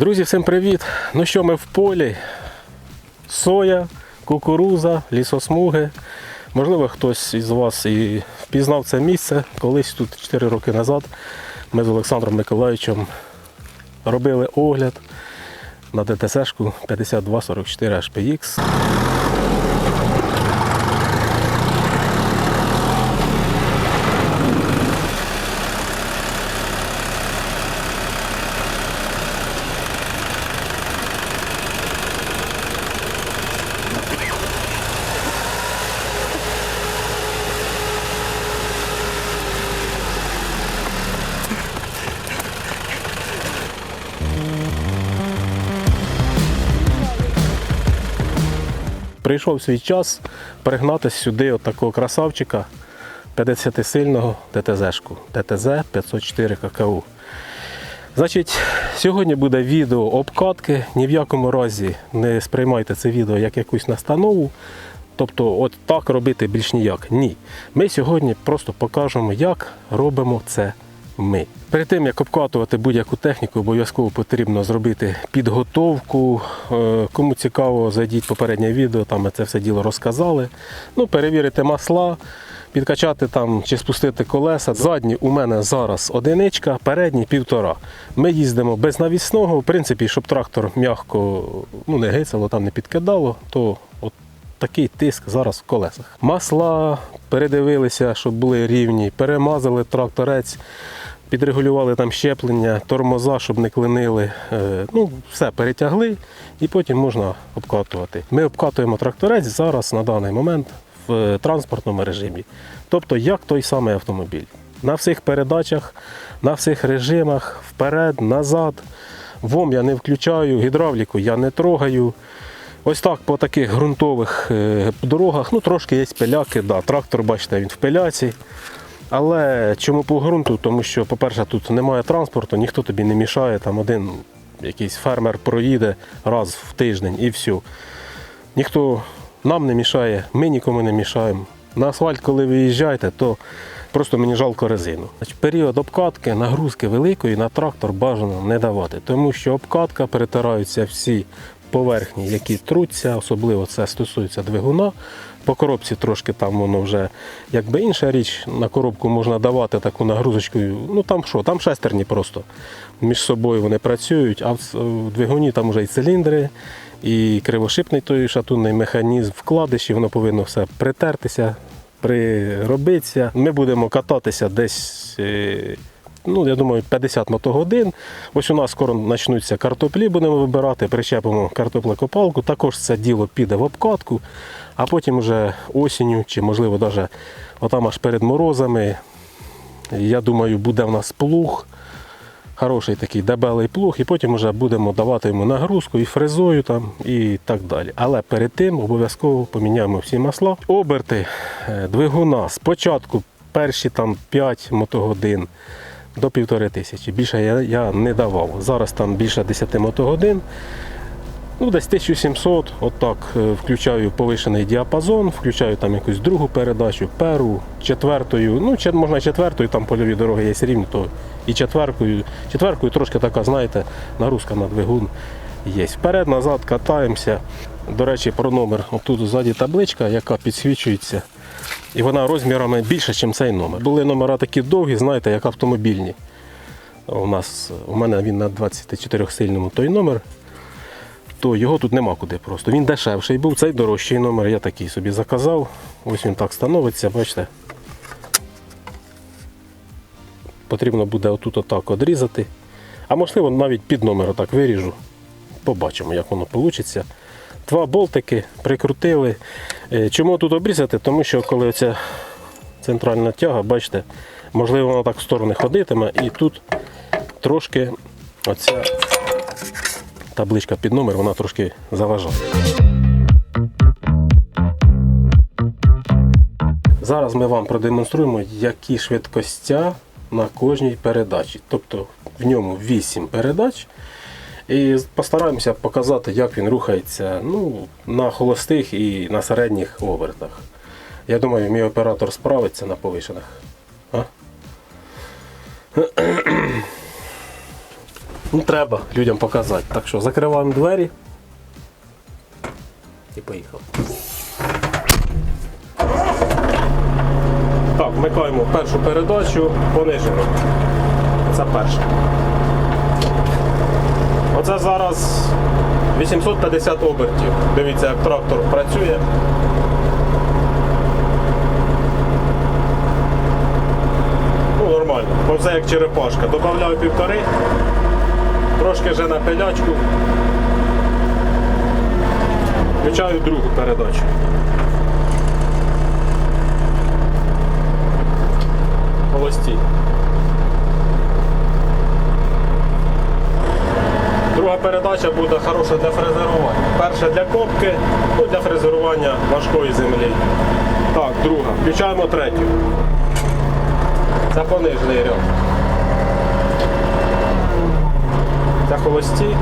Друзі, всім привіт! Ну що, ми в полі. Соя, кукуруза, лісосмуги. Можливо, хтось із вас і впізнав це місце. Колись тут 4 роки назад ми з Олександром Миколаївичем робили огляд на ДТС-шку 5244 HPX. Прийшов свій час пригнати сюди от такого красавчика 50-сильного ДТЗ-шку. ДТЗ 504 ККУ. Значить, сьогодні буде відео обкатки. Ні в якому разі не сприймайте це відео як якусь настанову. Тобто, от так робити більш ніяк. Ні. Ми сьогодні просто покажемо, як робимо це ми. Перед тим як обкатувати будь-яку техніку, обов'язково потрібно зробити підготовку. Е, Кому цікаво, зайдіть в попереднє відео, там ми це все діло розказали. Ну, перевірити масла, підкачати там чи спустити колеса. Задні у мене зараз одиничка, передні півтора. Ми їздимо без навісного, в принципі, щоб трактор м'яко ну, не гицало, там не підкидало, то от такий тиск зараз в колесах. Масла передивилися, щоб були рівні, перемазали тракторець, підрегулювали там щеплення, тормоза, щоб не клинили. Е, Ну, все перетягли і потім можна обкатувати. Ми обкатуємо тракторець зараз на даний момент в е, транспортному режимі. Тобто як той самий автомобіль. На всіх передачах, на всіх режимах, вперед, назад. ВОМ я не включаю, гідравліку я не трогаю. Ось так по таких ґрунтових е, дорогах, ну трошки є пиляки, да, трактор, бачите, він в пиляці. Але чому по ґрунту? Тому що, по-перше, тут немає транспорту, ніхто тобі не мішає, там один якийсь фермер проїде раз в тиждень і все. Ніхто нам не мішає, ми нікому не мішаємо. На асфальт, коли виїжджаєте, то просто мені жалко резину. Період обкатки, нагрузки великої на трактор бажано не давати, тому що обкатка перетираються всі поверхні, які труться, особливо це стосується двигуна. По коробці трошки там воно вже якби інша річ. На коробку можна давати таку нагрузочку. Ну там що, там шестерні просто між собою вони працюють, а в двигуні там вже і циліндри, і кривошипний той шатунний механізм, вкладиші, воно повинно все притертися, приробитися. Ми будемо кататися десь. Ну, я думаю, 50 мотогодин. Ось у нас скоро почнуться картоплі, будемо вибирати, причепимо картоплекопалку. Також це діло піде в обкатку, а потім вже осінню, чи можливо навіть отам аж перед морозами. Я думаю, буде в нас плуг. Хороший такий дебелий плуг, і потім вже будемо давати йому нагрузку і фрезою там, і так далі. Але перед тим обов'язково поміняємо всі масла. Оберти е, двигуна спочатку перші там 5 мотогодин до півтори тисячі. Більше я, я не давав. Зараз там більше 10 мотогодин. Ну, десь 1700, отак е, включаю повишений діапазон, включаю там якусь другу передачу, перу, четвертою. Ну, можна четвертою, там польові дороги є рівні, то і четверкою. Четверкою трошки така, знаєте, нагрузка на двигун є. Вперед, назад катаємося. До речі, про номер. Отут ззаді табличка, яка підсвічується. І вона розмірами більше, ніж цей номер. Були номера такі довгі, знаєте, як автомобільні. У нас у мене він на 24-сильному той номер то його тут нема куди просто. Він дешевший був, цей дорожчий номер, я такий собі заказав. Ось він так становиться, бачите. Потрібно буде отут отак одрізати. А можливо навіть під номер отак виріжу. Побачимо, як воно вийде. Два болтики прикрутили. Е, Чому тут обрізати? Тому що коли оця центральна тяга, бачите, можливо, вона так в сторони ходитиме і тут трошки оця табличка під номер, вона трошки заважає. Зараз ми вам продемонструємо, які швидкостя на кожній передачі. Тобто в ньому 8 передач. І постараємося показати, як він рухається ну, на холостих і на середніх обертах. Я думаю, мій оператор справиться на повишених. А? Ну, треба людям показати. Так що закриваємо двері. І поїхав. Так, вмикаємо першу передачу понижену. Це перша. Оце зараз 850 обертів. Дивіться, як трактор працює. Ну, нормально. Оце як черепашка. Добавляю півтори, трошки вже на пилячку. Включаю другу передачу. Холості. Друга передача буде хороша для фрезерування. Перша для копки, ну для фрезерування важкої землі. Так, друга. Включаємо третю. Це понижений ряд. Це холості.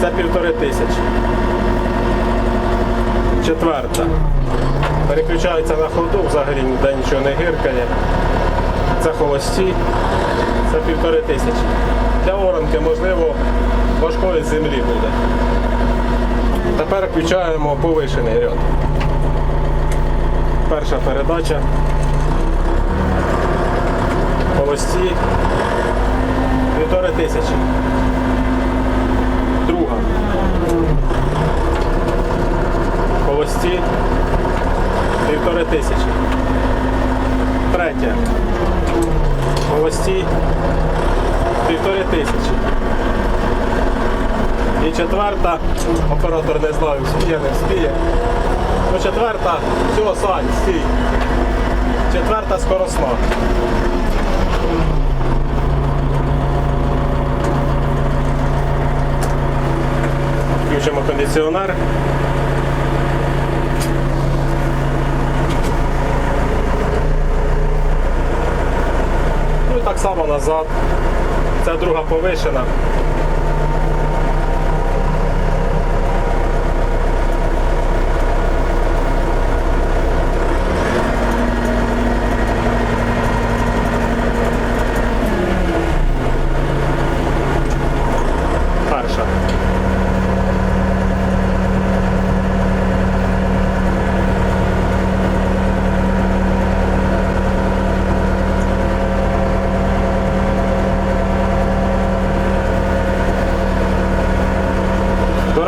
Це півтори тисячі. Четверта. Переключається на ходу, взагалі ніде нічого не гиркає. Це холості. Це півтори тисячі. Для оранки, можливо, важкої землі буде. Тепер включаємо повишений ряд. Перша передача. Холості. Півтори тисячі. Друга. Холості. Півтори тисячі. Третя. Холості. Півтори тисячі. І четверта, оператор не знаю, спіє, не спіє. Ну четверта, все, Сань, стій. Четверта скоросна. Включимо кондиціонер. Ну і так само назад. Це друга повишена. Перша.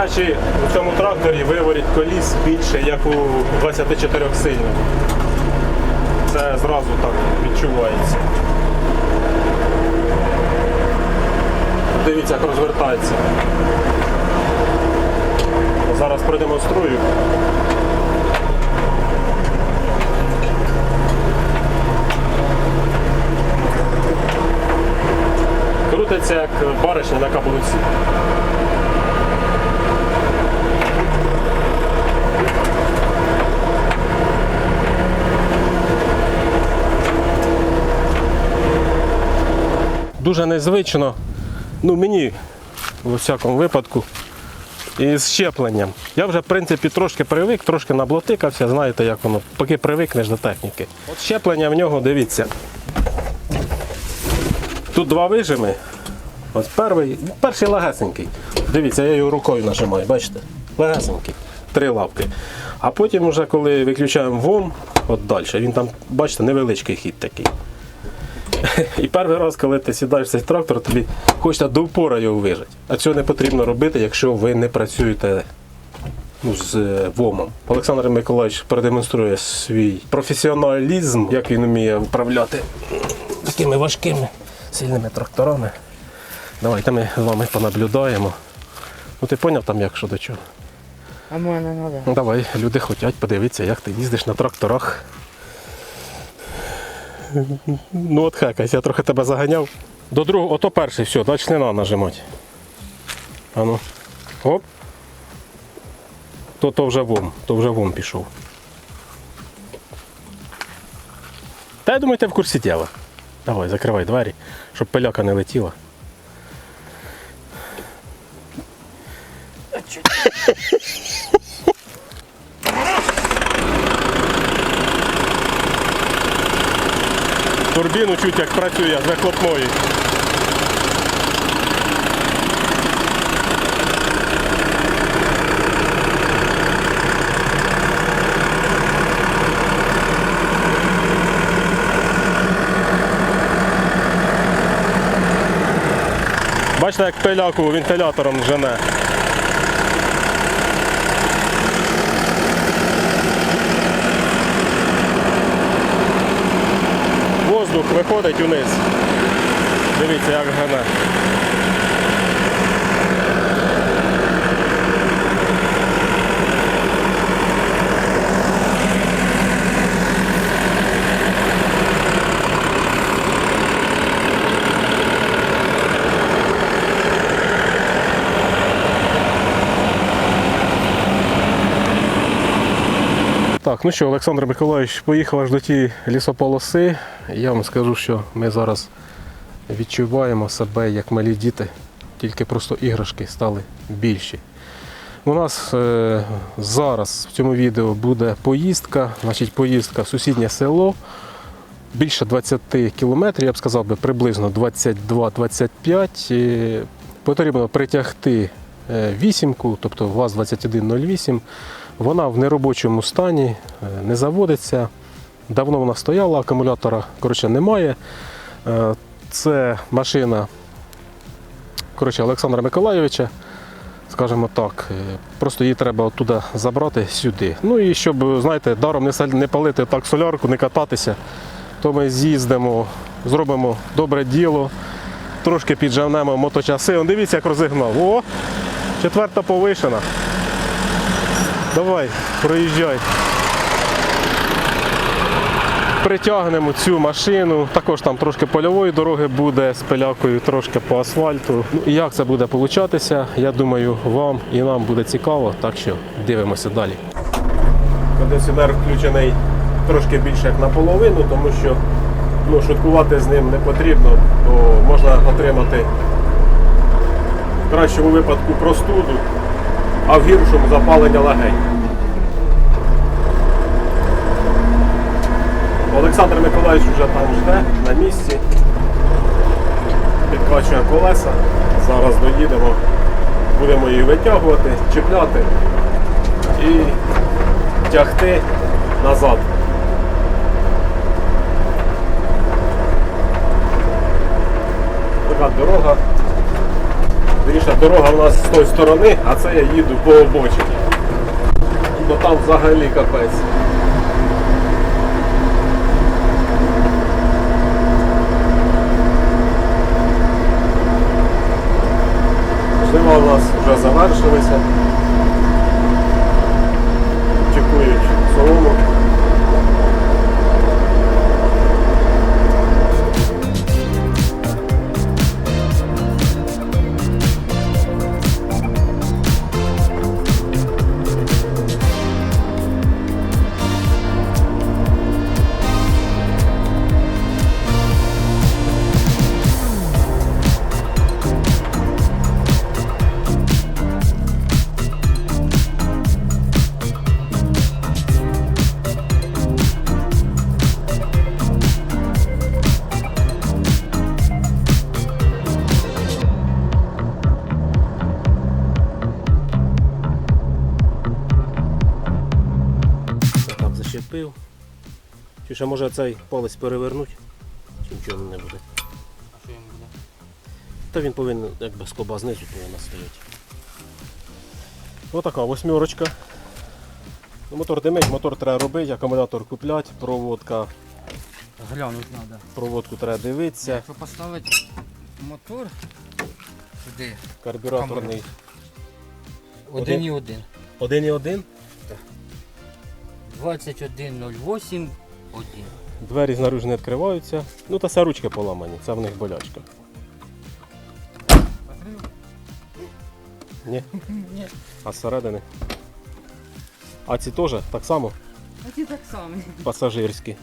До речі, у цьому тракторі виворіт коліс більше, як у 24 сильному. Це зразу так відчувається. Дивіться, як розвертається. Зараз продемонструю. Крутиться як баришня на каблуці. Дуже незвично. Ну мені у всякому випадку. І з щепленням. Я вже, в принципі, трошки привик, трошки наблотикався, знаєте, як воно, поки привикнеш до техніки. От щеплення в нього, дивіться. Тут два вижими. Ось перший, перший легесенький. Дивіться, я його рукою нажимаю, бачите? Легесенький. Три лапки. А потім, вже, коли виключаємо ВОМ, от далі, він там, бачите, невеличкий хід такий. І перший раз, коли ти сідаєш в цей трактор, тобі хочеться до упора його вижати. А цього не потрібно робити, якщо ви не працюєте ну, з е, ВОМом. Олександр Миколаївич продемонструє свій професіоналізм, як він вміє управляти такими важкими сильними тракторами. Давайте ми з вами понаблюдаємо. Ну ти зрозумів там, як що до чого. А мене не треба. Ну, давай, люди хочуть подивитися, як ти їздиш на тракторах. Ну от хекась, я трохи тебе заганяв. До другого, ото перший, все, далі не треба нажимати. А ну. Оп. То, то вже вом, то вже вом пішов. Та я думаю, ти в курсі діла. Давай, закривай двері, щоб пиляка не летіла. турбіну, чуть як працює з вихлопної. Бачите, як пиляку вентилятором жене. Воздух виходить униз. Дивіться, як гане. Так, ну що, Олександр Миколаївич поїхав аж до тієї лісополоси. Я вам скажу, що ми зараз відчуваємо себе як малі діти, тільки просто іграшки стали більші. У нас е, зараз в цьому відео буде поїздка, значить поїздка в сусіднє село. Більше 20 кілометрів, я б сказав би, приблизно 22-25. Е, Потрібно притягти е, вісімку, тобто ВАЗ-2108. Вона в неробочому стані, е, не заводиться. Давно вона стояла, акумулятора коротше, немає. Е, Це машина коротше, Олександра Миколайовича, скажімо так. Е, Просто її треба оттуда забрати сюди. Ну і щоб, знаєте, даром не палити так солярку, не кататися, то ми з'їздимо, зробимо добре діло, трошки піджавнемо моточаси. Дивіться, як розігнав. О! Четверта повишена. Давай, проїжджай. Притягнемо цю машину. Також там трошки польової дороги буде з пилякою, трошки по асфальту. Ну як це буде получатися, я думаю, вам і нам буде цікаво, так що дивимося далі. Кондиціонер включений трошки більше як наполовину, тому що ну, шуткувати з ним не потрібно, то можна отримати в кращому випадку простуду, а в гіршому запалення легень. Олександр Миколаївич вже там жде на місці, підкачує колеса. Зараз доїдемо, будемо її витягувати, чіпляти і тягти назад. Така дорога. Вірніше, дорога у нас з тої сторони, а це я їду по обочині. Бо там взагалі капець. Жнива у нас вже завершилися. Чекують солому. Ще може цей палець перевернути? Чи нічого не буде? А що йому буде? Та він повинен, якби скоба знизу повинна стояти. Отака восьмерочка. Ну, Мотор димить, мотор треба робити, акумулятор купляти, проводка, Глянуть треба. проводку треба дивитися, Якщо поставити мотор сюди, карбюраторний один і один. 1,1. 21.08, один. Двері знаружи не відкриваються. Ну та все ручки поламані, це в них болячка. Ні, Ні. а зсередини. А ці теж так само А ті так само. пасажирські.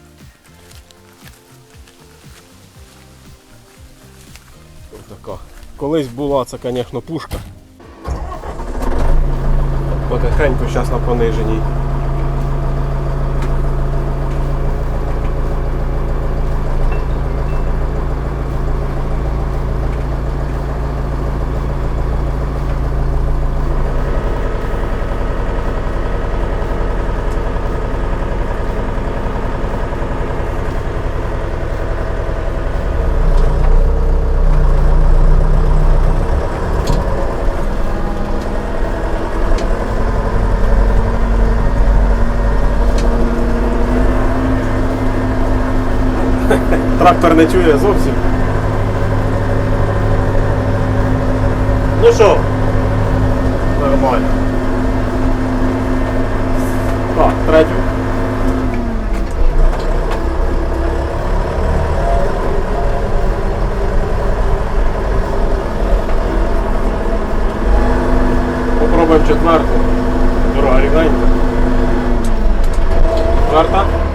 Ось Така. Колись була це, звісно, пушка. Потихеньку зараз на пониженій. Трактор не чує зовсім. Ну що? Нормально. Так, третю. Попробуємо четверту. Дорога рівненька. Четверта.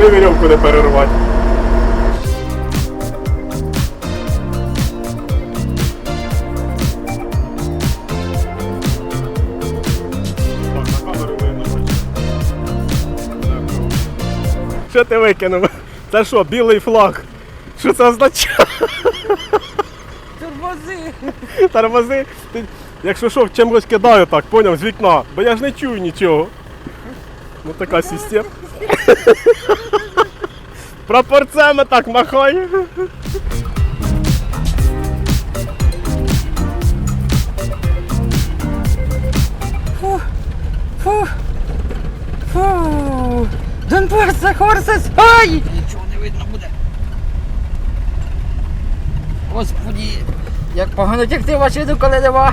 Ми вірьовку не перервати. Що ти викинув? Це що, білий флаг? Що це означає? Тормози! Тормози. Ти, якщо що, чимось кидаю так, поняв, з вікна. Бо я ж не чую нічого. Ну така система. Прапорцями так махай. Фу! Фу! Донбас, Хорсес! Ай! Нічого не видно буде. Господі, як погано тягти машину, коли нема.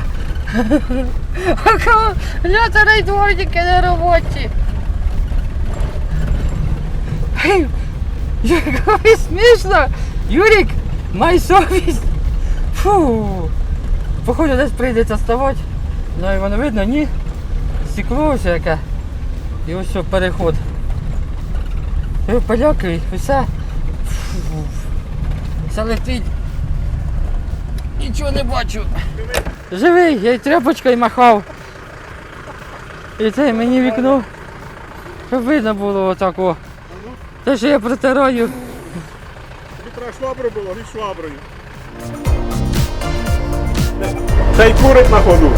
Акумулятора й дворники на роботі. Ей, Як смішно! Юрік, май совість! Фу! Походу десь прийдеться ставати. Ну і воно видно, ні. Стекло ось яке. І ось що переход. І поляки, все. Фу. Все летить. Нічого не бачу. Живий, я й тряпочкою махав. І це мені вікно. Щоб видно було отако. Те, що я протираю. Вітра швабру було, не шваброю. Та й курить на ходу.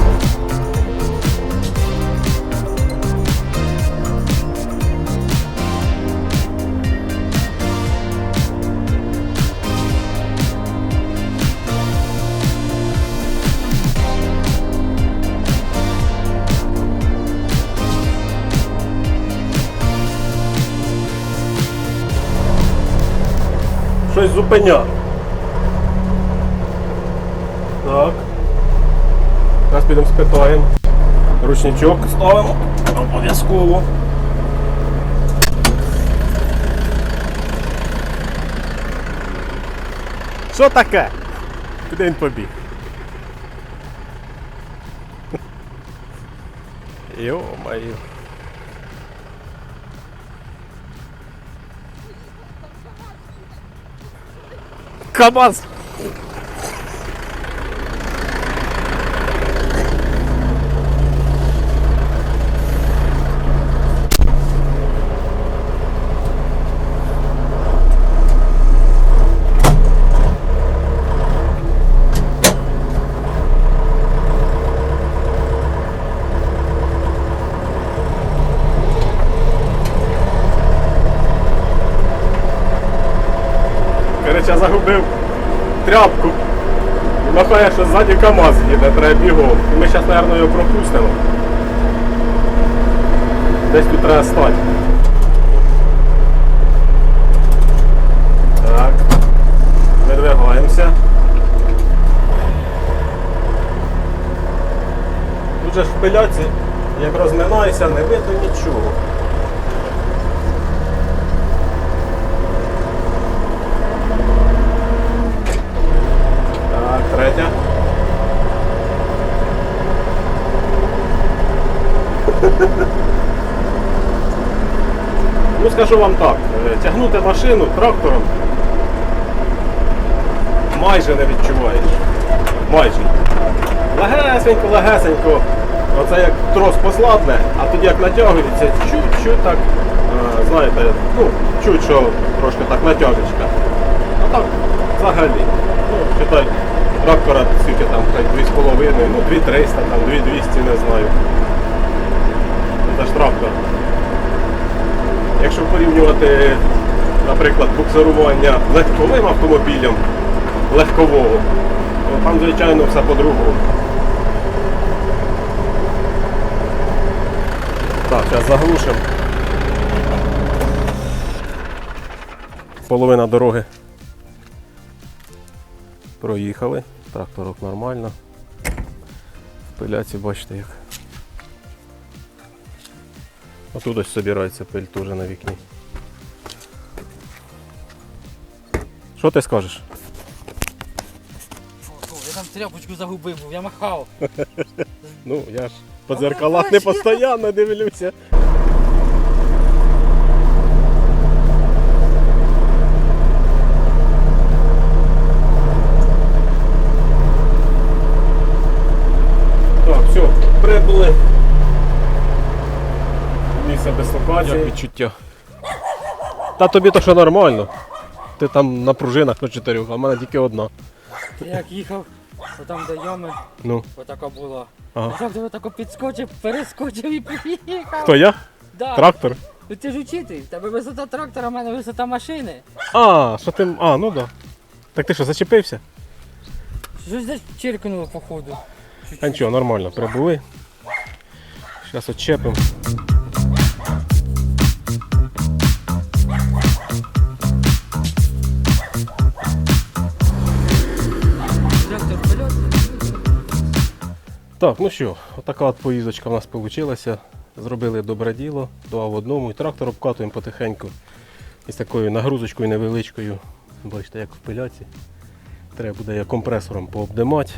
Щось. Так. Зараз підемо спитаємо. Ручничок ставимо. Обов'язково. Що таке? Куди він побіг? Йо-моє. КАМАЗ! Короче, я загубив тряпку. І махає, що ззаді КАМАЗ їде, треба бігом. Ми зараз, мабуть, його пропустимо. Десь тут треба стати. Так. Видвигаємося. Тут же ж в як розминаюся, не видно нічого. Так, третя. Ну, скажу вам так, е, тягнути машину трактором майже не відчуваєш. Майже. Легесенько, легесенько. Оце як трос послабне, а тоді як натягується, чуть-чуть так, е, знаєте, ну, чуть що трошки так натяжечка. А так, взагалі. Ну, читай, трактора скільки там, хай 2,5, ну 2300, там 2200, не знаю. Ж трактор. Якщо порівнювати, наприклад, буксирування легковим автомобілем, легкового. То там, звичайно, все по-другому. Так, зараз заглушимо. Половина дороги. Проїхали. Тракторок нормально. В пиляці бачите як. А тут ось собирається пиль теж на вікні. Що ти скажеш? Я там тряпочку загубив, я махав. Ну, я ж по дзеркалах не постійно дивлюся. Так, все, прибули. Місце дислокації. Як відчуття? Та тобі то що нормально. Ти там на пружинах на чотирьох, а в мене тільки одна. Я як їхав, то там де ями, Ну, отака була. ага. Я завжди отако підскочив, перескочив і поїхав. Хто я? Да. Трактор? Ну, Ти ж учитель, в тебе висота трактора, в мене висота машини. А, що ти. А, ну да. Так ти що, зачепився? Щось десь чиркнуло походу. А нічого, нормально, прибули. Зараз отчепимо. Так, ну що, отака от поїздочка в нас вийшла. Зробили добре діло, два в одному. І трактор обкатуємо потихеньку. Із такою нагрузочкою невеличкою. Бачите, як в пиляці. Треба буде компресором пообдимати.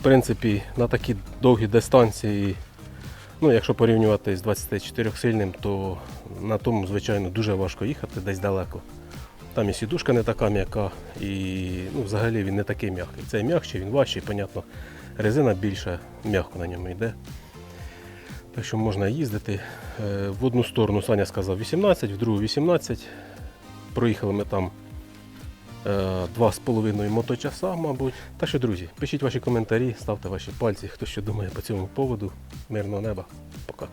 В принципі, на такі довгі дистанції, ну, якщо порівнювати з 24 сильним, то на тому, звичайно, дуже важко їхати десь далеко. Там і сідушка не така м'яка, і ну, взагалі він не такий м'який. Цей м'якший, він важчий, понятно. Резина більша, м'яко на ньому йде. Так що можна їздити. Е, В одну сторону Саня сказав 18, в другу 18. Проїхали ми там е, 2,5 моточаса, мабуть. Так що, друзі, пишіть ваші коментарі, ставте ваші пальці, хто що думає по цьому поводу. Мирного неба. Пока.